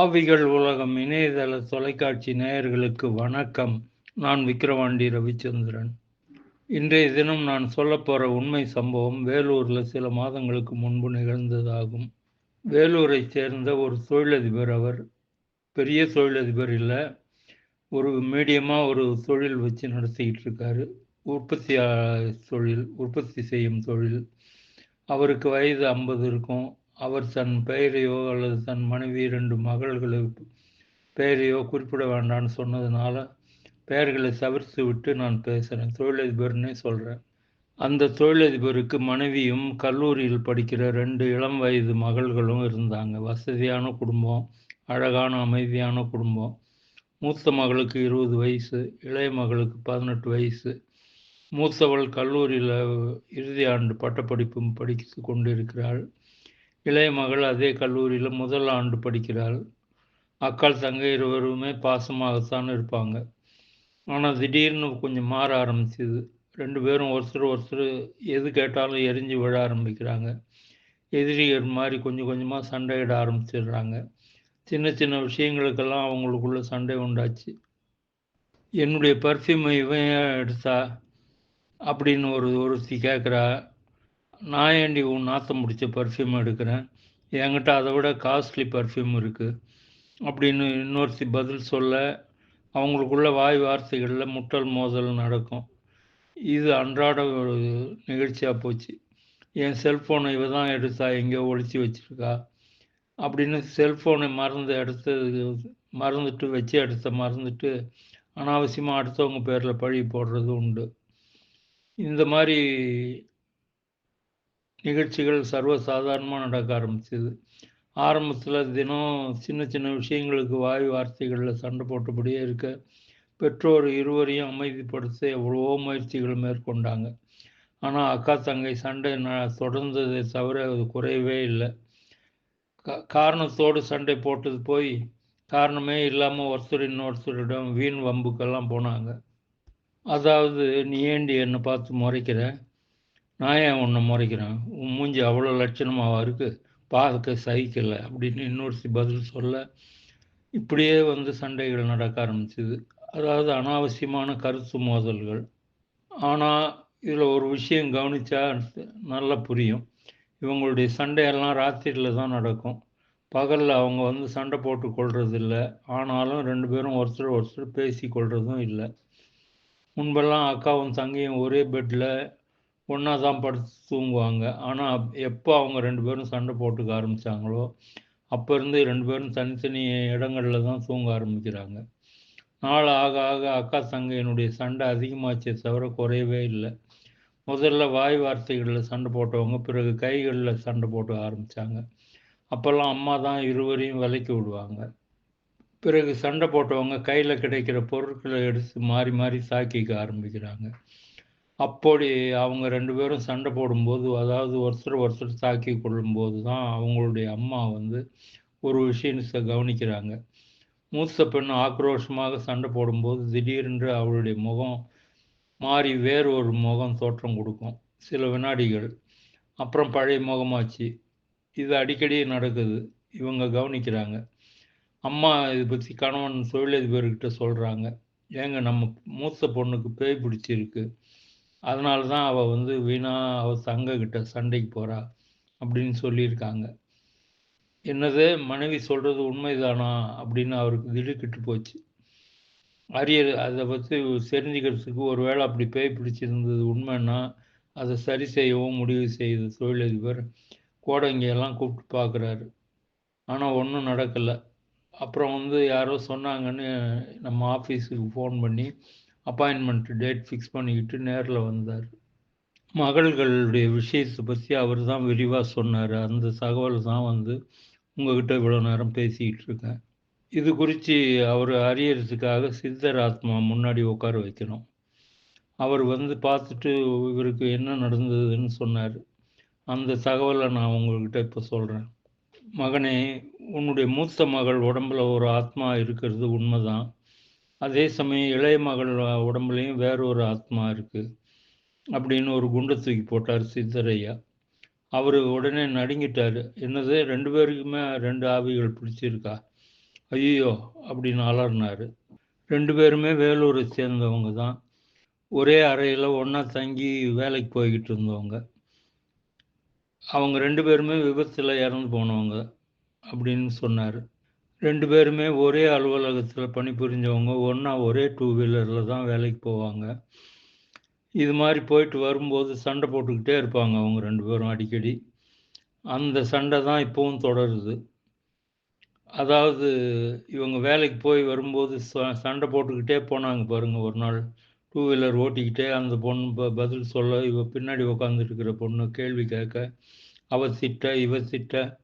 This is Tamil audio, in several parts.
ஆவிகள் உலகம் இணையதள தொலைக்காட்சி நேயர்களுக்கு வணக்கம். நான் விக்கிரவாண்டி ரவிச்சந்திரன். இன்றைய தினம் நான் சொல்லப்போகிற உண்மை சம்பவம் வேலூரில் சில மாதங்களுக்கு முன்பு நிகழ்ந்ததாகும். வேலூரை சேர்ந்த ஒரு தொழிலதிபர் அவர் பெரிய தொழிலதிபர் இல்லை ஒரு மீடியமாக ஒரு தொழில் வச்சு நடத்திக்கிட்டு இருக்காரு. உற்பத்தி தொழில் உற்பத்தி செய்யும் தொழில். அவருக்கு வயது ஐம்பது இருக்கும். அவர் தன் பெயரையோ அல்லது தன் மனைவி ரெண்டு மகள்களுக்கு பெயரையோ குறிப்பிட வேண்டாம்னு சொன்னதுனால பெயர்களை தவிர்த்து விட்டு நான் பேசுகிறேன் தொழிலதிபர்னே சொல்கிறேன் அந்த தொழிலதிபருக்கு மனைவியும் கல்லூரியில் படிக்கிற ரெண்டு இளம் வயது மகள்களும் இருந்தாங்க. வசதியான குடும்பம் அழகான அமைதியான குடும்பம். மூத்த மகளுக்கு இருபது வயசு இளைய மகளுக்கு பதினெட்டு வயசு. மூத்தவள் கல்லூரியில் இறுதி ஆண்டு பட்டப்படிப்பும் படித்து கொண்டிருக்கிறாள். இளைய மகள் அதே கல்லூரியில் முதல் ஆண்டு படிக்கிறாள். அக்கால் தங்கை இருவருமே பாசமாகத்தான் இருப்பாங்க. ஆனால் திடீர்னு கொஞ்சம் மாற ஆரம்பிச்சுது. ரெண்டு பேரும் ஒருத்தர் ஒருத்தர் எது கேட்டாலும் எரிஞ்சு விழ ஆரம்பிக்கிறாங்க. எதிரிகள் மாதிரி கொஞ்சம் கொஞ்சமாக சண்டையிட ஆரம்பிச்சிடுறாங்க. சின்ன சின்ன விஷயங்களுக்கெல்லாம் அவங்களுக்குள்ள சண்டை உண்டாச்சு. என்னுடைய பர்ஃப்யூமை இவன் எடுத்தா அப்படின்னு ஒரு ஒருத்தி கேட்குறா நான் ஏண்டி உன் நாத்தம் முடிச்ச பர்ஃப்யூம் எடுக்கிறேன்? என்கிட்ட அதை விட காஸ்ட்லி பர்ஃப்யூம் இருக்குது அப்படின்னு இன்னொருத்தி பதில் சொல்ல அவங்களுக்குள்ள வாய் வார்த்தைகளில் முட்டல் மோதல் நடக்கும். இது அன்றாட ஒரு நிகழ்ச்சியாக போச்சு. என் செல்ஃபோனை இவ தான் எடுத்தா எங்கேயோ ஒழிச்சு வச்சுருக்கா? அப்படின்னு செல்ஃபோனை மறந்து எடுத்தது மறந்துட்டு வச்சு எடுத்த மறந்துட்டு அனாவசியமாக அடுத்தவங்க பேரில் பழி போடுறது உண்டு. இந்த மாதிரி நிகழ்ச்சிகள் சர்வசாதாரணமாக நடக்க ஆரம்பிச்சது. ஆரம்பத்தில் தினம் சின்ன சின்ன விஷயங்களுக்கு வாய் வார்த்தைகளில் சண்டை போட்டபடியே இருக்க பெற்றோர் இருவரையும் அமைதிப்படுத்த எவ்வளவோ முயற்சிகள் மேற்கொண்டாங்க. ஆனால் அக்கா தங்கை சண்டை தொடர்ந்ததை தவிர அது குறையவே இல்லை. காரணத்தோடு சண்டை போட்டது போய் காரணமே இல்லாமல் ஒருத்தர் இன்னொருத்தரிடம் வீண் வம்புக்கெல்லாம் போனாங்க. அதாவது நீ ஏண்டி என்னை பார்த்து முறைக்கிற? நான் ஏன் உன்னை முறைக்கிறேன்? உன் மூஞ்சி அவ்வளோ லட்சணமாக இருக்குது பார்க்க சகிக்கலை. அப்படின்னு இன்னொருத்தி பதில் சொல்ல இப்படியே வந்து சண்டைகள் நடக்க ஆரம்பிச்சுது. அதாவது அனாவசியமான கருத்து மோதல்கள். ஆனால் இதில் ஒரு விஷயம் கவனித்தா நல்லா புரியும். இவங்களுடைய சண்டையெல்லாம் ராத்திரியில் தான் நடக்கும். பகலில் அவங்க வந்து சண்டை போட்டு கொள்வது இல்லை ஆனாலும் ரெண்டு பேரும் ஒருத்தர் ஒருத்தர் பேசி கொள்வதும் இல்லை. முன்பெல்லாம் அக்காவும் தங்கையும் ஒரே பெட்டில் ஒன்றா தான் படுத்து தூங்குவாங்க. ஆனால் எப்போ அவங்க ரெண்டு பேரும் சண்டை போட்டுக்க ஆரம்பித்தாங்களோ அப்போ இருந்து ரெண்டு பேரும் தனித்தனி இடங்களில் தான் தூங்க ஆரம்பிக்கிறாங்க. நாள் ஆக ஆக அக்கா தங்கையினுடைய சண்டை அதிகமாச்சே தவிர குறையவே இல்லை. முதல்ல வாய் வார்த்தைகளில் சண்டை போட்டவங்க பிறகு கைகளில் சண்டை போட்டு ஆரம்பித்தாங்க அப்போல்லாம் அம்மா தான் இருவரையும் விலைக்கு விடுவாங்க. பிறகு சண்டை போட்டவங்க கையில் கிடைக்கிற பொருட்களை எடுத்து மாறி மாறி தாக்கிக்க ஆரம்பிக்கிறாங்க. அப்படி அவங்க ரெண்டு பேரும் சண்டை போடும்போது அதாவது ஒருத்தர் ஒருத்தர் தாக்கி கொள்ளும்போது தான் அவங்களுடைய அம்மா வந்து ஒரு விஷயத்தை கவனிக்கிறாங்க. மூத்த பெண் ஆக்ரோஷமாக சண்டை போடும்போது திடீரென்று அவளுடைய முகம் மாறி வேறு ஒரு முகம் தோற்றம் கொடுக்கும். சில வினாடிகள். அப்புறம் பழைய முகமாச்சு. இது அடிக்கடி நடக்குது. இவங்க கவனிக்கிறாங்க. அம்மா இதை பற்றி கணவன் தொழிலதிபர்கிட்ட சொல்கிறாங்க ஏங்க நம்ம மூத்த பொண்ணுக்கு பேய் பிடிச்சிருக்கு. அதனால தான் அவள் வந்து வீணா அவள் தங்கக்கிட்ட சண்டைக்கு போகிறா அப்படின்னு சொல்லியிருக்காங்க. என்னது? மனைவி சொல்கிறது உண்மைதானா? அப்படின்னு அவருக்கு திடுக்கிட்டு போச்சு. அரியர் அதை பற்றி தெரிஞ்சுக்கிறதுக்கு ஒரு வேளை அப்படி பேய் பிடிச்சிருந்தது உண்மைன்னா அதை சரி செய்யவும் முடிவு செய்த தொழிலதிபர் கோடங்கியெல்லாம் கூப்பிட்டு பார்க்குறாரு. ஆனால் ஒன்றும் நடக்கலை. அப்புறம் வந்து யாரோ சொன்னாங்கன்னு நம்ம ஆஃபீஸுக்கு ஃபோன் பண்ணி அப்பாயின்மெண்ட் டேட் ஃபிக்ஸ் பண்ணிக்கிட்டு நேரில் வந்தார். மகள்களுடைய விஷயத்தை பற்றி அவர் தான் விரிவாக சொன்னார். அந்த தகவல் தான் வந்து உங்ககிட்ட இவ்வளோ நேரம் பேசிக்கிட்டு இருக்கேன். இது குறித்து அவர் அறியறதுக்காக சித்தர் ஆத்மா முன்னாடி உட்கார வைக்கணும். அவர் வந்து பார்த்துட்டு இவருக்கு என்ன நடந்ததுன்னு சொன்னார். அந்த தகவலை நான் உங்கள்கிட்ட இப்போ சொல்கிறேன் மகனே உன்னுடைய மூத்த மகள் உடம்புல ஒரு ஆத்மா இருக்கிறது உண்மைதான். அதே சமயம் இளைய மகள் உடம்புலையும் வேற ஒரு ஆத்மா இருக்குது அப்படின்னு ஒரு குண்டை தூக்கி போட்டார் சித்தரையா. அவர் உடனே நடுங்கிட்டார். என்னது ரெண்டு பேருக்குமே ரெண்டு ஆவிகள் பிடிச்சிருக்கா? ஐயோ அப்படின்னு அலர்னார் ரெண்டு பேருமே வேலூரை சேர்ந்தவங்க தான். ஒரே அறையில் ஒன்றா தங்கி வேலைக்கு போய்கிட்டு இருந்தவங்க. அவங்க ரெண்டு பேருமே விபத்தில் இறந்து போனவங்க அப்படின்னு சொன்னார். ரெண்டு பேருமே ஒரே அலுவலகத்தில் பணிபுரிஞ்சவங்க. ஒன்றா ஒரே டூ வீலரில் தான் வேலைக்கு போவாங்க. இது மாதிரி போயிட்டு வரும்போது சண்டை போட்டுக்கிட்டே இருப்பாங்க அவங்க ரெண்டு பேரும் அடிக்கடி. அந்த சண்டை தான் இப்போவும் தொடருது. அதாவது இவங்க வேலைக்கு போய் வரும்போது ச- சண்டை போட்டுக்கிட்டே போனாங்க பாருங்கள் ஒரு நாள். டூ வீலர் ஓட்டிக்கிட்டே அந்த பொண்ணு ப- பதில் சொல்ல இவ பின்னாடி உட்காந்துட்டு இருக்கிற பொண்ணு கேள்வி கேட்க அவ சிட்ட இவ சிட்ட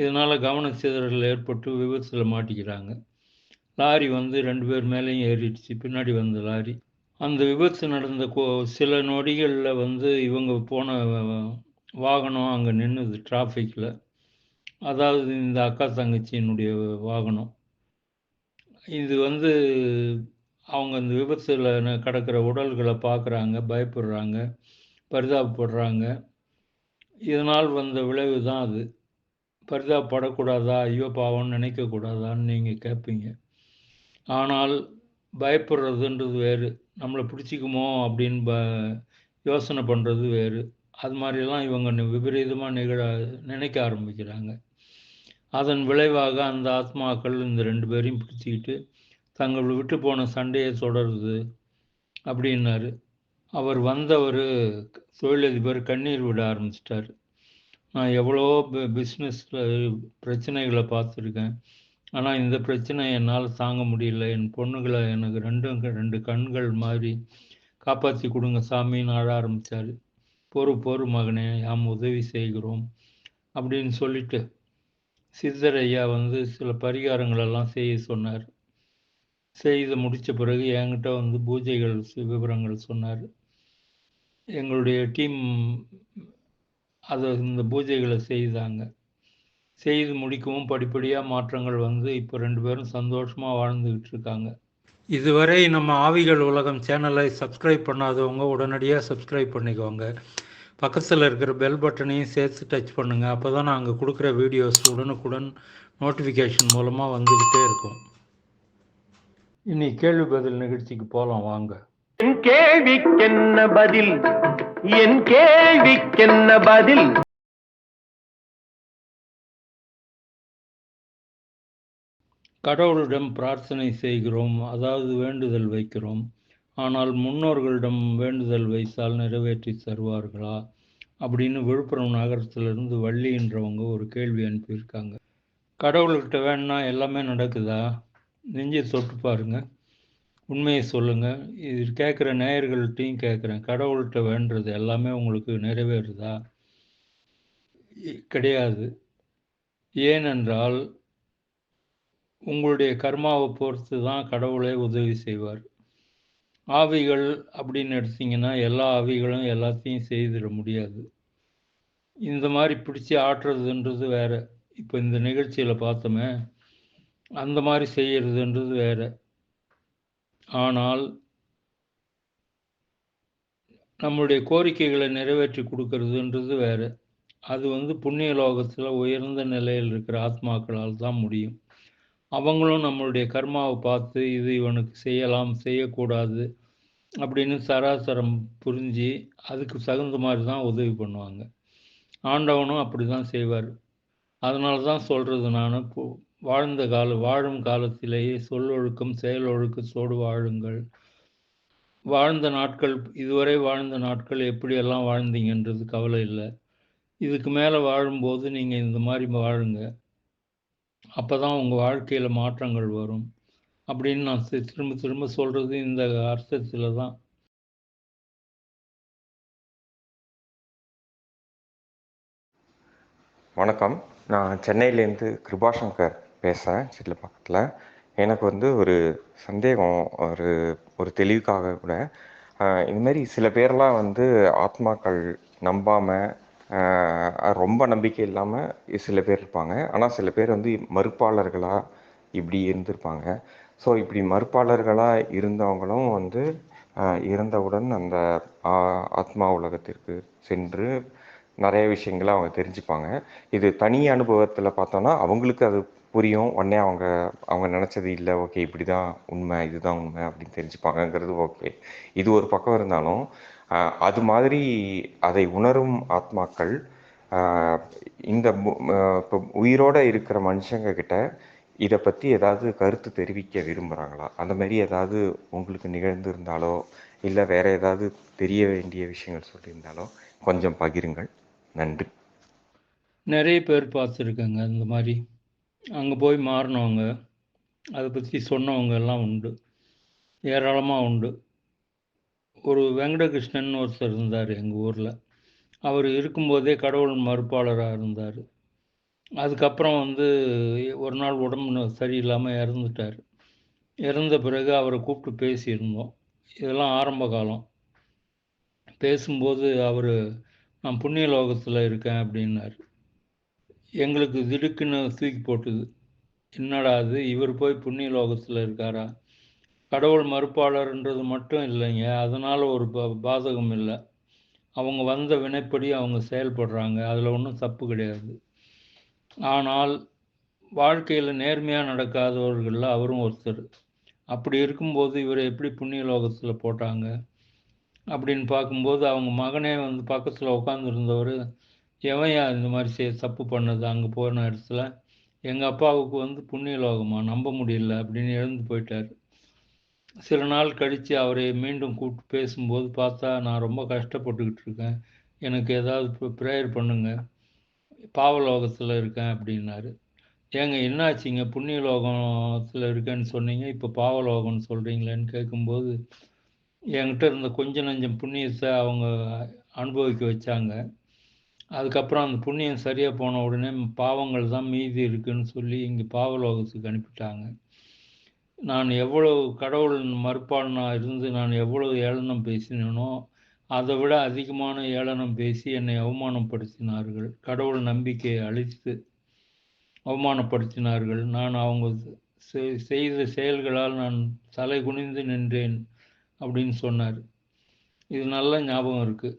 இதனால் கவன சிதறல் ஏற்பட்டு விபத்தில் மாட்டிக்கிறாங்க. லாரி வந்து ரெண்டு பேர் மேலேயும் ஏறிடுச்சு. பின்னாடி வந்த லாரி. அந்த விபத்து நடந்த கோ சில நொடிகளில் வந்து இவங்க போன வாகனம் அங்கே நின்றுது டிராஃபிக்கில் அதாவது இந்த அக்கா தங்கச்சியினுடைய வாகனம். இது வந்து அவங்க அந்த விபத்தில் கிடக்கிற உடல்களை பார்க்குறாங்க பயப்படுறாங்க பரிதாபப்படுறாங்க. இதனால் வந்த விளைவு தான் அது. பரிதாபப்படக்கூடாதா? ஐயோ பாவம்னு நினைக்கக்கூடாதான்னு நீங்கள் கேட்பீங்க ஆனால் பயப்படுறதுன்றது வேறு. நம்மளை பிடிச்சிக்குமோ அப்படின்னு ப யோசனை பண்ணுறது வேறு. அது மாதிரிலாம் இவங்க விபரீதமாக நிகழ நினைக்க ஆரம்பிக்கிறாங்க. அதன் விளைவாக அந்த ஆத்மாக்கள் இந்த ரெண்டு பேரையும் பிடிச்சிக்கிட்டு தங்கள் விட்டு போன சண்டையை தொடருது அப்படின்னாரு. அவர் வந்தவர் தொழிலதிபர் கண்ணீர் விட ஆரம்பிச்சிட்டார். நான் எவ்வளோ பிஸ்னஸில் பிரச்சனைகளை பார்த்துருக்கேன். ஆனால் இந்த பிரச்சனை என்னால் தாங்க முடியல. என் பொண்ணுகளை எனக்கு ரெண்டும் ரெண்டு கண்கள் மாதிரி காப்பாற்றி கொடுங்க சாமின்னு ஆட ஆரம்பித்தார் பொறு பொறு மகனே யாம் உதவி செய்கிறோம் அப்படின்னு சொல்லிட்டு சித்தர் ஐயா வந்து சில பரிகாரங்களெல்லாம் செய்ய சொன்னார். செய்து முடித்த பிறகு என்கிட்ட வந்து பூஜைகள் விவரங்கள் சொன்னார். எங்களுடைய டீம் அதை இந்த பூஜைகளை செய்தாங்க. செய்து முடிக்கவும் படிப்படியாக மாற்றங்கள் வந்து இப்போ ரெண்டு பேரும் சந்தோஷமாக வாழ்ந்துக்கிட்டு இருக்காங்க இதுவரை நம்ம ஆவிகள் உலகம் சேனலை சப்ஸ்கிரைப் பண்ணாதவங்க உடனடியாக சப்ஸ்கிரைப் பண்ணிக்கோங்க. பக்கத்தில் இருக்கிற பெல் பட்டனையும் சேர்த்து டச் பண்ணுங்கள் அப்போ தான் நாங்கள் கொடுக்குற வீடியோஸ் உடனுக்குடன் நோட்டிஃபிகேஷன் மூலமாக வந்துக்கிட்டே இருக்கும். இனி கேள்வி பதில் நிகழ்ச்சிக்கு போகலாம் வாங்க. என்ன கேள்விக்கென்ன பதில்? என் கேள்விக்கென்ன பதில்? கடவுளிடம் பிரார்த்தனை செய்கிறோம் அதாவது வேண்டுதல் வைக்கிறோம். ஆனால் முன்னோர்களிடம் வேண்டுதல் வைத்தால் நிறைவேற்றி தருவார்களா? அப்படின்னு விழுப்புரம் நகரத்திலிருந்து வள்ளின்றவங்க ஒரு கேள்வி அனுப்பியிருக்காங்க. கடவுள்கிட்ட வேணா எல்லாமே நடக்குதா? நெஞ்சை தொட்டு பாருங்க. உண்மையை சொல்லுங்க. இது கேட்குற நேயர்கள்ட்டையும் கேட்குறேன். கடவுள்கிட்ட வேண்டது எல்லாமே உங்களுக்கு நிறைவேறுதா? கிடையாது. ஏனென்றால் உங்களுடைய கர்மாவை பொறுத்து தான் கடவுளே உதவி செய்வார். ஆவிகள் அப்படின்னு எடுத்தீங்கன்னா எல்லா ஆவிகளும் எல்லாத்தையும் செய்திட முடியாது. இந்த மாதிரி பிடிச்சி ஆட்டுறதுன்றது வேற. இப்போ இந்த நிகழ்ச்சியில் பார்த்தோமே அந்த மாதிரி செய்யறதுன்றது வேற. ஆனால் நம்மளுடைய கோரிக்கைகளை நிறைவேற்றி கொடுக்கறதுன்றது வேறு. அது வந்து புண்ணிய லோகத்தில் உயர்ந்த நிலையில் இருக்கிற ஆத்மாக்களால் தான் முடியும். அவங்களும் நம்மளுடைய கர்மாவை பார்த்து இது இவனுக்கு செய்யலாம் செய்யக்கூடாது அப்படின்னு சராசரம் புரிஞ்சு அதுக்கு தகுந்த மாதிரி தான் உதவி பண்ணுவாங்க. ஆண்டவனும் அப்படி தான் செய்வார். அதனால தான் சொல்கிறது நான் வாழ்ந்த கால வாழும் காலத்திலேயே சொல்லொழுக்கம் செயலொழுக்கத்தோடு வாழுங்கள் வாழ்ந்த நாட்கள் இதுவரை வாழ்ந்த நாட்கள் எப்படியெல்லாம் வாழ்ந்தீங்கன்றது கவலை இல்லை. இதுக்கு மேலே வாழும்போது நீங்கள் இந்த மாதிரி வாழுங்க. அப்போ தான் உங்கள் வாழ்க்கையில் மாற்றங்கள் வரும். அப்படின்னு நான் திரும்ப திரும்ப சொல்கிறது இந்த அர்த்தத்தில் தான். வணக்கம். நான் சென்னையிலேருந்து கிருபாசங்கர். பேசுகிறேன் பக்கத்தில். எனக்கு வந்து ஒரு சந்தேகம் ஒரு ஒரு தெளிவுக்காக கூட. இதுமாரி சில பேர்லாம் வந்து ஆத்மாக்கள் நம்பாமல் ரொம்ப நம்பிக்கை இல்லாமல் சில பேர் இருப்பாங்க. ஆனால் சில பேர் வந்து மறுப்பாளர்களாக இப்படி இருந்திருப்பாங்க. ஸோ இப்படி மறுப்பாளர்களாக இருந்தவங்களும் வந்து இறந்தவுடன் அந்த ஆ- ஆத்மா உலகத்திற்கு சென்று நிறைய விஷயங்களை அவங்க தெரிஞ்சுப்பாங்க. இது தனி அனுபவத்தில் பார்த்தோன்னா அவங்களுக்கு அது புரியும். உடனே அவங்க அவங்க நினச்சது இல்லை ஓகே இப்படி தான் உண்மை இதுதான் உண்மை அப்படின்னு தெரிஞ்சுப்பாங்கங்கிறது ஓகே இது ஒரு பக்கம் இருந்தாலும் அது மாதிரி அதை உணரும் ஆத்மாக்கள் இந்த இப்போ உயிரோடு இருக்கிற மனுஷங்க கிட்ட இதை பற்றி ஏதாவது கருத்து தெரிவிக்க விரும்புகிறாங்களா அந்த மாதிரி ஏதாவது உங்களுக்கு நிகழ்ந்திருந்தாலோ இல்லை வேற ஏதாவது தெரிய வேண்டிய விஷயங்கள் சொல்லியிருந்தாலோ கொஞ்சம் பகிருங்கள். நன்றி. நிறைய பேர் பார்த்துருக்கேங்க இந்த மாதிரி. அங்கே போய் மாறினவங்க அதை பற்றி சொன்னவங்க எல்லாம் உண்டு. ஏராளமாக உண்டு. ஒரு வெங்கடகிருஷ்ணன் ஒருத்தர் இருந்தார் எங்கள் ஊரில். அவர் இருக்கும்போதே கடவுள் மறுப்பாளராக இருந்தார். அதுக்கப்புறம் வந்து ஒரு நாள் உடம்பு சரியில்லாமல் இறந்துட்டார். இறந்த பிறகு அவரை கூப்பிட்டு பேசியிருந்தோம். இதெல்லாம் ஆரம்ப காலம். பேசும்போது அவர் நான் புண்ணிய லோகத்தில் இருக்கேன் அப்படின்னாரு. எங்களுக்கு திடுக்குன்னு தூக்கி போட்டுது. என்னடா அது இவர் போய் புண்ணிய லோகத்தில் இருக்காரா? கடவுள் மறுப்பாளர்ன்றது மட்டும் இல்லைங்க. அதனால் ஒரு பாதகம் இல்லை. அவங்க வந்த வினைப்படி அவங்க செயல்படுறாங்க. அதில் ஒன்றும் தப்பு கிடையாது. ஆனால் வாழ்க்கையில் நேர்மையாக நடக்காதவர்களில் அவரும் ஒருத்தர். அப்படி இருக்கும்போது இவரை எப்படி புண்ணிய லோகத்தில் போட்டாங்க? அப்படின்னு பார்க்கும்போது அவங்க மகனே வந்து பக்கத்தில் உட்காந்துருந்தவர் எவன்யா இந்த மாதிரி செய்ய தப்பு பண்ணது அங்கே போன இடத்துல. எங்கள் அப்பாவுக்கு வந்து புண்ணிய லோகமா நம்ப முடியல அப்படின்னு இழந்து போயிட்டார். சில நாள் கழித்து அவரை மீண்டும் கூப்பிட்டு பேசும்போது பார்த்தா நான் ரொம்ப கஷ்டப்பட்டுக்கிட்டு இருக்கேன். எனக்கு ஏதாவது ப்ரேயர் பண்ணுங்க. பாவலோகத்தில் இருக்கேன் அப்படின்னாரு. ஏங்க என்னாச்சுங்க? புண்ணிய லோகத்தில் இருக்கேன்னு சொன்னீங்க இப்போ பாவலோகம்னு சொல்கிறீங்களேன்னு கேட்கும்போது என்கிட்ட இருந்த கொஞ்ச நஞ்சம் புண்ணியத்தை அவங்க அனுபவிக்க வச்சாங்க. அதுக்கப்புறம் அந்த புண்ணியம் சரியாக போன உடனே பாவங்கள் தான் மீதி இருக்குன்னு சொல்லி இங்கே பாவலோகத்துக்கு அனுப்பிட்டாங்க. நான் எவ்வளவு கடவுள் மறுப்பாளனாக இருந்து நான் எவ்வளவு ஏளனம் பேசினேனோ அதை விட அதிகமான ஏளனம் பேசி என்னை அவமானப்படுத்தினார்கள். கடவுள் நம்பிக்கையை அழித்து அவமானப்படுத்தினார்கள். நான் அவங்க செய்த செயல்களால் நான் தலை குனிந்து நின்றேன் அப்படின்னு சொன்னார். இது நல்ல ஞாபகம் இருக்குது